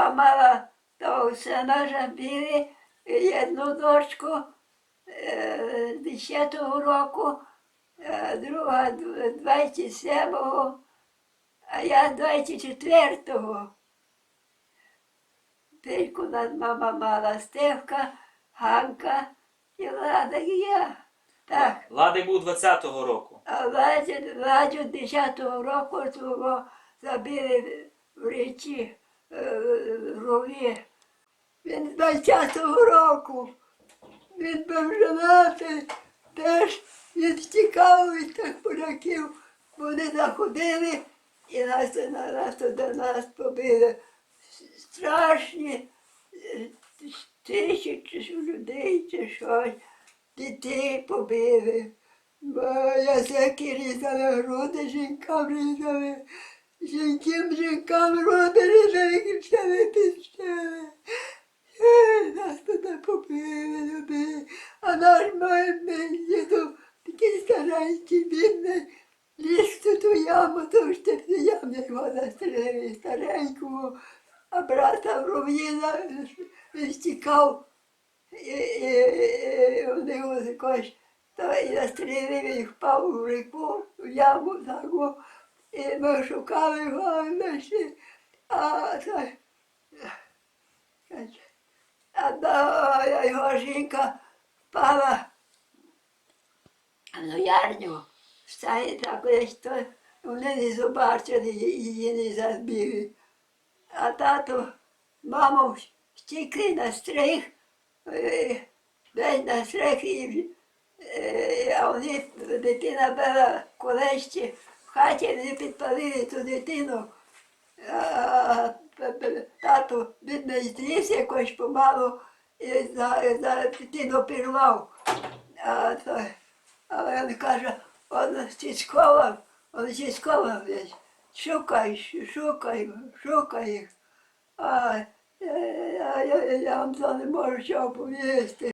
Папа мала того сина жабілі, одну дочку е, 10-го року, е, друга 27-го, а я 24-го. Пельку над мама мала Стевка, Ганка і Лада і я. Так. Ладик був 20-го року. А Ладю, Ладю 10-го року того забили в річі в рові. Він 20-го року. Він був женатий, теж він втікав від тих поляків. Вони заходили і нас, на до нас побили. Страшні тисячі людей чи щось. Дітей побили. Бо язики різали, груди жінкам різали. Жінкам жінкам груди різали, кричали, піщали. Нас туди побили, любили. А наш мій діду, такий старенький, бідний, ліз в ту яму, то ж ти яму його застрелили, старенького. А брата в ров'їна він стікав. І, і, і вони його якось то і застрілив, і впав у реку, в яму таку. І ми шукали його, він. А, то, а да, його жінка впала в ярню. Стає так десь, то вони не побачили, її не забили. А тато, маму стікли на стрих, е, десь на стрих, і, е, а вони, дитина була в колещі, в хаті не підпалили ту дитину. А, п- бідний, зліз якось помалу і за, за дитину пірвав. А, то, а він каже, он сільськова, он сільськова весь. Шукай, шукай, шукай. А я, я, я, я вам це не можу що оповісти.